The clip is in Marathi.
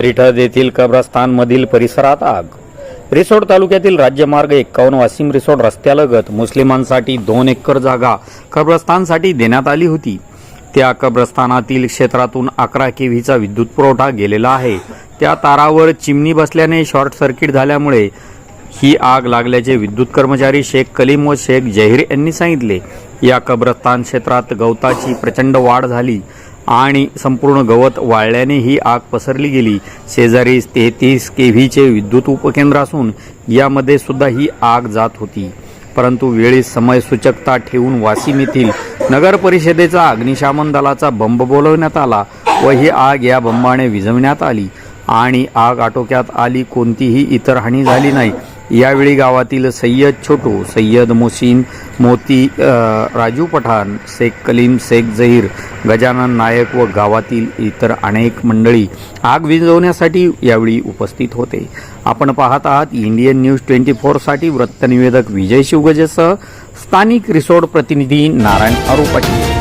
रिठद येथील कब्रस्तानमधील परिसरात आग. रिसोड तालुक्यातील राज्यमार्ग एक्कावन्न वासिम रिसोड रस्त्यालगत मुस्लिमांसाठी दोन एकर जागा कब्रस्तानसाठी देण्यात आली होती. त्या कब्रस्तानातील क्षेत्रातून अकरा केव्हीचा विद्युत पुरवठा गेलेला आहे. त्या तारावर चिमणी बसल्याने शॉर्ट सर्किट झाल्यामुळे ही आग लागल्याचे विद्युत कर्मचारी शेख कलीम व शेख जहीर यांनी सांगितले. या कब्रस्तान क्षेत्रात गवताची प्रचंड वाढ झाली. आणि संपूर्ण गवत वाळल्याने ही आग पसरली गेली. शेजारीस तेहतीस केव्हीचे विद्युत उपकेंद्र असून यामध्ये सुद्धा ही आग जात होती. परंतु वेळी समयसूचकता ठेवून वाशिम येथील नगर परिषदेचा अग्निशामन दलाचा बंब बोलवण्यात आला व ही आग या बंबाने विझवण्यात आली. आणि आग आटोक्यात आली कोणतीही इतर हानी झाली नाही. यावेळी गावातील सय्यद छोटू सय्यद मोसीन मोती राजू पठाण शेख कलीम शेख जहीर गजानन नायक व गावातील इतर अनेक मंडळी आग विझवण्यासाठी यावेळी उपस्थित होते. आपण पाहत आहात इंडियन न्यूज ट्वेंटी फोरसाठी वृत्तनिवेदक विजय शिवगजेसह स्थानिक रिसोर्ट प्रतिनिधी नारायण आरोपाटी